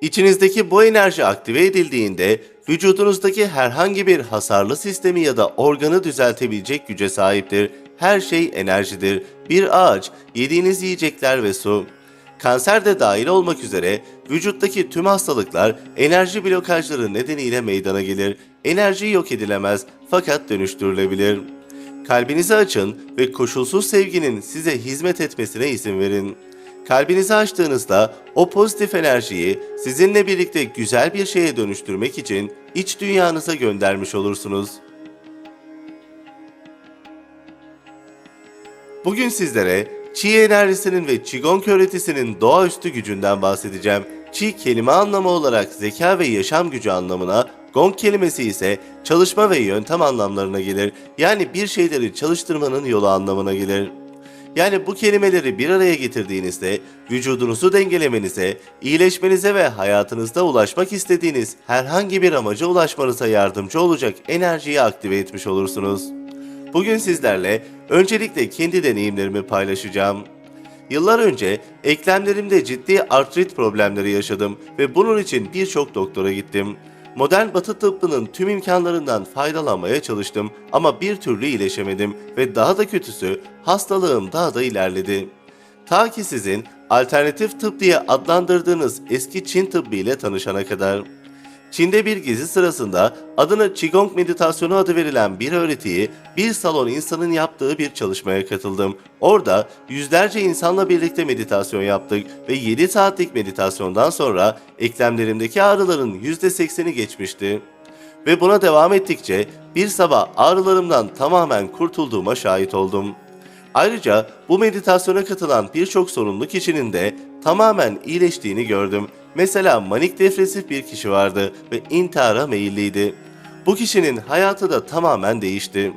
İçinizdeki bu enerji aktive edildiğinde vücudunuzdaki herhangi bir hasarlı sistemi ya da organı düzeltebilecek güce sahiptir. Her şey enerjidir. Bir ağaç, yediğiniz yiyecekler ve su. Kanser de dahil olmak üzere vücuttaki tüm hastalıklar enerji blokajları nedeniyle meydana gelir. Enerji yok edilemez fakat dönüştürülebilir. Kalbinizi açın ve koşulsuz sevginin size hizmet etmesine izin verin. Kalbinizi açtığınızda o pozitif enerjiyi sizinle birlikte güzel bir şeye dönüştürmek için iç dünyanıza göndermiş olursunuz. Bugün sizlere Çi enerjisinin ve Qigong öğretisinin doğaüstü gücünden bahsedeceğim. Qi kelime anlamı olarak zeka ve yaşam gücü anlamına, Gong kelimesi ise çalışma ve yöntem anlamlarına gelir. Yani bir şeyleri çalıştırmanın yolu anlamına gelir. Yani bu kelimeleri bir araya getirdiğinizde vücudunuzu dengelemenize, iyileşmenize ve hayatınızda ulaşmak istediğiniz herhangi bir amaca ulaşmanıza yardımcı olacak enerjiyi aktive etmiş olursunuz. Bugün sizlerle öncelikle kendi deneyimlerimi paylaşacağım. Yıllar önce eklemlerimde ciddi artrit problemleri yaşadım ve bunun için birçok doktora gittim. Modern batı tıbbının tüm imkanlarından faydalanmaya çalıştım ama bir türlü iyileşemedim ve daha da kötüsü hastalığım daha da ilerledi. Ta ki sizin alternatif tıp diye adlandırdığınız eski Çin tıbbı ile tanışana kadar. Çin'de bir gezi sırasında adına Qigong meditasyonu adı verilen bir öğretiyi bir salon insanın yaptığı bir çalışmaya katıldım. Orada yüzlerce insanla birlikte meditasyon yaptık ve 7 saatlik meditasyondan sonra eklemlerimdeki ağrıların %80'i geçmişti. Ve buna devam ettikçe bir sabah ağrılarımdan tamamen kurtulduğuma şahit oldum. Ayrıca bu meditasyona katılan birçok sorunlu kişinin de tamamen iyileştiğini gördüm. Mesela manik depresif bir kişi vardı ve intihara meyilliydi. Bu kişinin hayatı da tamamen değişti.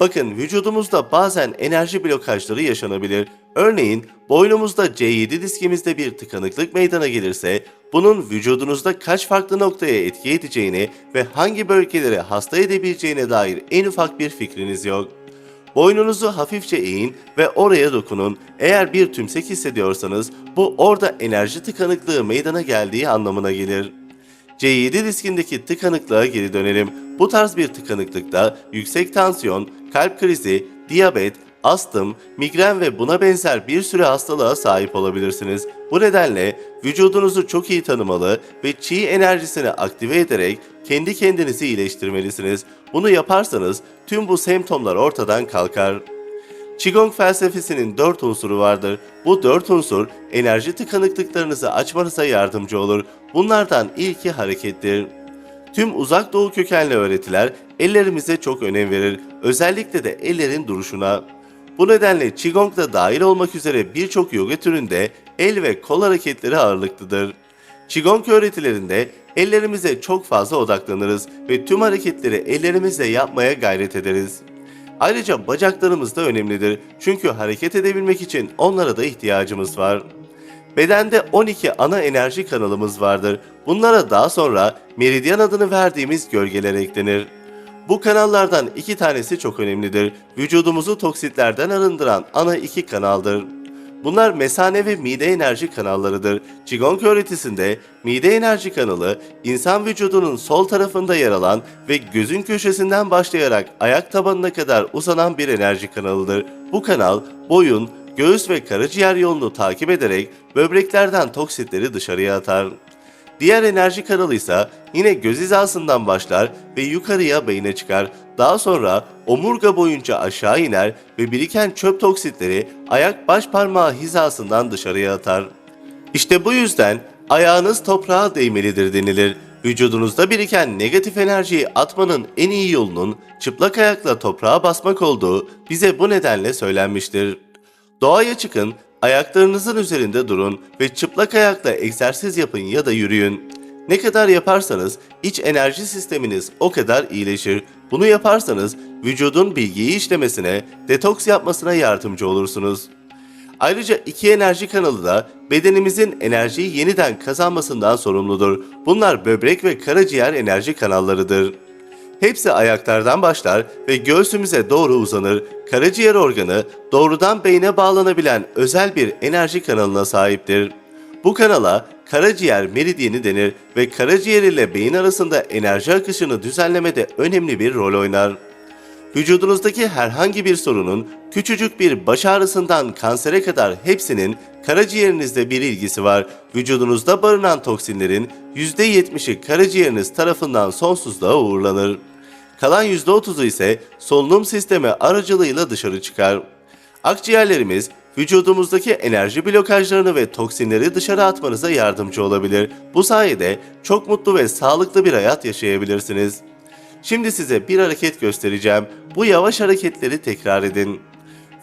Bakın vücudumuzda bazen enerji blokajları yaşanabilir. Örneğin boynumuzda C7 diskimizde bir tıkanıklık meydana gelirse bunun vücudunuzda kaç farklı noktaya etki edeceğini ve hangi bölgeleri hasta edebileceğine dair en ufak bir fikriniz yok. Boynunuzu hafifçe eğin ve oraya dokunun. Eğer bir tümsek hissediyorsanız bu orada enerji tıkanıklığı meydana geldiği anlamına gelir. C7 diskindeki tıkanıklığa geri dönelim. Bu tarz bir tıkanıklıkta yüksek tansiyon, kalp krizi, diyabet, astım, migren ve buna benzer bir sürü hastalığa sahip olabilirsiniz. Bu nedenle vücudunuzu çok iyi tanımalı ve çi enerjisini aktive ederek kendi kendinizi iyileştirmelisiniz. Bunu yaparsanız tüm bu semptomlar ortadan kalkar. Qigong felsefesinin dört unsuru vardır. Bu dört unsur enerji tıkanıklıklarınızı açmanıza yardımcı olur. Bunlardan ilki harekettir. Tüm uzak doğu kökenli öğretiler ellerimize çok önem verir. Özellikle de ellerin duruşuna. Bu nedenle Qigong da dahil olmak üzere birçok yoga türünde el ve kol hareketleri ağırlıklıdır. Qigong öğretilerinde ellerimize çok fazla odaklanırız ve tüm hareketleri ellerimizle yapmaya gayret ederiz. Ayrıca bacaklarımız da önemlidir çünkü hareket edebilmek için onlara da ihtiyacımız var. Bedende 12 ana enerji kanalımız vardır. Bunlara daha sonra meridyen adını verdiğimiz gölgeler eklenir. Bu kanallardan iki tanesi çok önemlidir. Vücudumuzu toksitlerden arındıran ana iki kanaldır. Bunlar mesane ve mide enerji kanallarıdır. Qigong öğretisinde mide enerji kanalı insan vücudunun sol tarafında yer alan ve gözün köşesinden başlayarak ayak tabanına kadar uzanan bir enerji kanalıdır. Bu kanal boyun, göğüs ve karaciğer yolunu takip ederek böbreklerden toksitleri dışarıya atar. Diğer enerji kanalı ise yine göz hizasından başlar ve yukarıya beyne çıkar. Daha sonra omurga boyunca aşağı iner ve biriken çöp toksitleri ayak baş parmağı hizasından dışarıya atar. İşte bu yüzden ayağınız toprağa değmelidir denilir. Vücudunuzda biriken negatif enerjiyi atmanın en iyi yolunun çıplak ayakla toprağa basmak olduğu bize bu nedenle söylenmiştir. Doğaya çıkın, ayaklarınızın üzerinde durun ve çıplak ayakla egzersiz yapın ya da yürüyün. Ne kadar yaparsanız iç enerji sisteminiz o kadar iyileşir. Bunu yaparsanız vücudun bilgiyi işlemesine, detoks yapmasına yardımcı olursunuz. Ayrıca iki enerji kanalı da bedenimizin enerjiyi yeniden kazanmasından sorumludur. Bunlar böbrek ve karaciğer enerji kanallarıdır. Hepsi ayaklardan başlar ve göğsümüze doğru uzanır. Karaciğer organı doğrudan beyne bağlanabilen özel bir enerji kanalına sahiptir. Bu kanala karaciğer meridyeni denir ve karaciğer ile beyin arasında enerji akışını düzenlemede önemli bir rol oynar. Vücudunuzdaki herhangi bir sorunun küçücük bir baş ağrısından kansere kadar hepsinin karaciğerinizle bir ilgisi var. Vücudunuzda barınan toksinlerin %70'i karaciğeriniz tarafından sonsuzluğa uğurlanır. Kalan %30'u ise solunum sistemi aracılığıyla dışarı çıkar. Akciğerlerimiz vücudumuzdaki enerji blokajlarını ve toksinleri dışarı atmanıza yardımcı olabilir. Bu sayede çok mutlu ve sağlıklı bir hayat yaşayabilirsiniz. Şimdi size bir hareket göstereceğim. Bu yavaş hareketleri tekrar edin.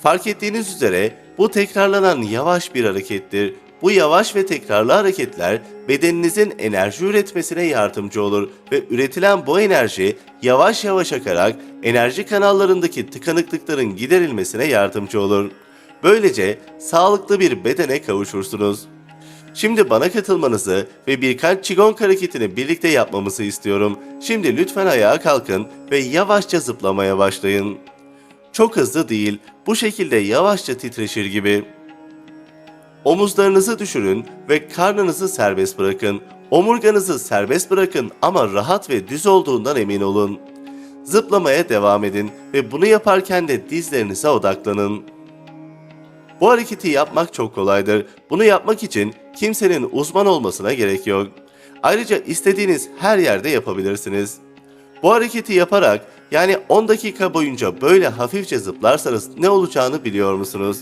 Fark ettiğiniz üzere bu tekrarlanan yavaş bir harekettir. Bu yavaş ve tekrarlı hareketler bedeninizin enerji üretmesine yardımcı olur ve üretilen bu enerji yavaş yavaş akarak enerji kanallarındaki tıkanıklıkların giderilmesine yardımcı olur. Böylece sağlıklı bir bedene kavuşursunuz. Şimdi bana katılmanızı ve birkaç Qigong hareketini birlikte yapmamızı istiyorum. Şimdi lütfen ayağa kalkın ve yavaşça zıplamaya başlayın. Çok hızlı değil, bu şekilde yavaşça titreşir gibi. Omuzlarınızı düşürün ve karnınızı serbest bırakın. Omurganızı serbest bırakın ama rahat ve düz olduğundan emin olun. Zıplamaya devam edin ve bunu yaparken de dizlerinize odaklanın. Bu hareketi yapmak çok kolaydır. Bunu yapmak için kimsenin uzman olmasına gerek yok. Ayrıca istediğiniz her yerde yapabilirsiniz. Bu hareketi yaparak yani 10 dakika boyunca böyle hafifçe zıplarsanız ne olacağını biliyor musunuz?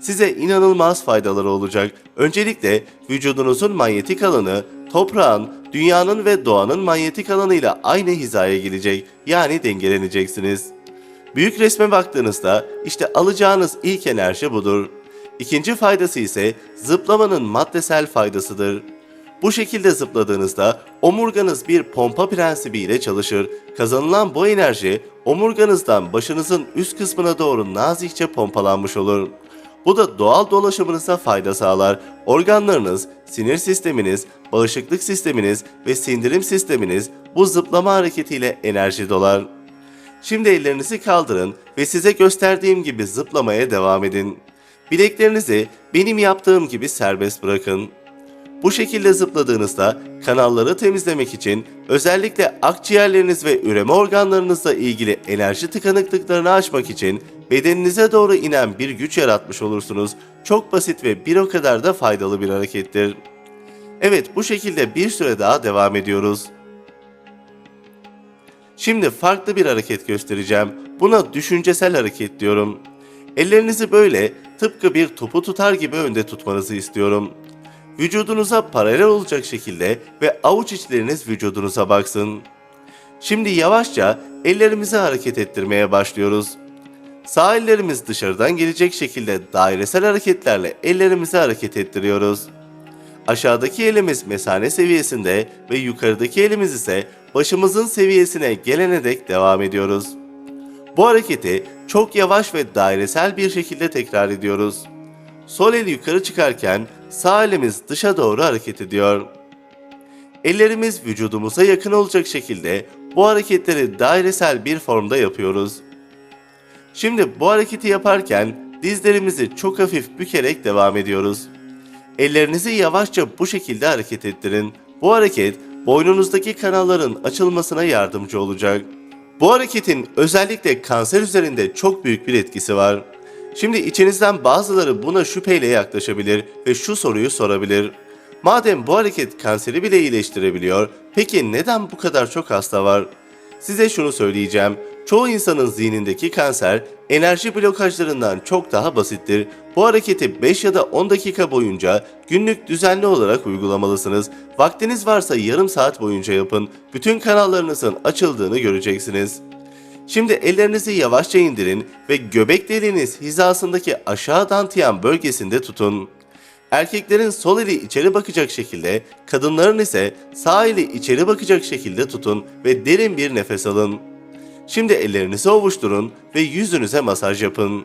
Size inanılmaz faydaları olacak. Öncelikle vücudunuzun manyetik alanı toprağın, dünyanın ve doğanın manyetik alanıyla aynı hizaya gelecek. Yani dengeleneceksiniz. Büyük resme baktığınızda işte alacağınız ilk enerji budur. İkinci faydası ise zıplamanın maddesel faydasıdır. Bu şekilde zıpladığınızda omurganız bir pompa prensibiyle çalışır. Kazanılan bu enerji omurganızdan başınızın üst kısmına doğru nazikçe pompalanmış olur. Bu da doğal dolaşımınıza fayda sağlar. Organlarınız, sinir sisteminiz, bağışıklık sisteminiz ve sindirim sisteminiz bu zıplama hareketiyle enerji dolar. Şimdi ellerinizi kaldırın ve size gösterdiğim gibi zıplamaya devam edin. Bileklerinizi benim yaptığım gibi serbest bırakın. Bu şekilde zıpladığınızda kanalları temizlemek için özellikle akciğerleriniz ve üreme organlarınızla ilgili enerji tıkanıklıklarını aşmak için bedeninize doğru inen bir güç yaratmış olursunuz. Çok basit ve bir o kadar da faydalı bir harekettir. Evet bu şekilde bir süre daha devam ediyoruz. Şimdi farklı bir hareket göstereceğim. Buna düşüncesel hareket diyorum. Ellerinizi böyle tıpkı bir topu tutar gibi önde tutmanızı istiyorum. Vücudunuza paralel olacak şekilde ve avuç içleriniz vücudunuza baksın. Şimdi yavaşça ellerimizi hareket ettirmeye başlıyoruz. Sağ ellerimiz dışarıdan gelecek şekilde dairesel hareketlerle ellerimizi hareket ettiriyoruz. Aşağıdaki elimiz mesane seviyesinde ve yukarıdaki elimiz ise başımızın seviyesine gelene dek devam ediyoruz. Bu hareketi çok yavaş ve dairesel bir şekilde tekrar ediyoruz. Sol el yukarı çıkarken sağ elimiz dışa doğru hareket ediyor. Ellerimiz vücudumuza yakın olacak şekilde bu hareketleri dairesel bir formda yapıyoruz. Şimdi bu hareketi yaparken dizlerimizi çok hafif bükerek devam ediyoruz. Ellerinizi yavaşça bu şekilde hareket ettirin. Bu hareket boynunuzdaki kanalların açılmasına yardımcı olacak. Bu hareketin özellikle kanser üzerinde çok büyük bir etkisi var. Şimdi içinizden bazıları buna şüpheyle yaklaşabilir ve şu soruyu sorabilir. Madem bu hareket kanseri bile iyileştirebiliyor, peki neden bu kadar çok hasta var? Size şunu söyleyeceğim. Çoğu insanın zihnindeki kanser enerji blokajlarından çok daha basittir. Bu hareketi 5 ya da 10 dakika boyunca günlük düzenli olarak uygulamalısınız. Vaktiniz varsa yarım saat boyunca yapın. Bütün kanallarınızın açıldığını göreceksiniz. Şimdi ellerinizi yavaşça indirin ve göbek deliğiniz hizasındaki aşağı dantiyan bölgesinde tutun. Erkeklerin sol eli içeri bakacak şekilde, kadınların ise sağ eli içeri bakacak şekilde tutun ve derin bir nefes alın. Şimdi ellerinizi ovuşturun ve yüzünüze masaj yapın.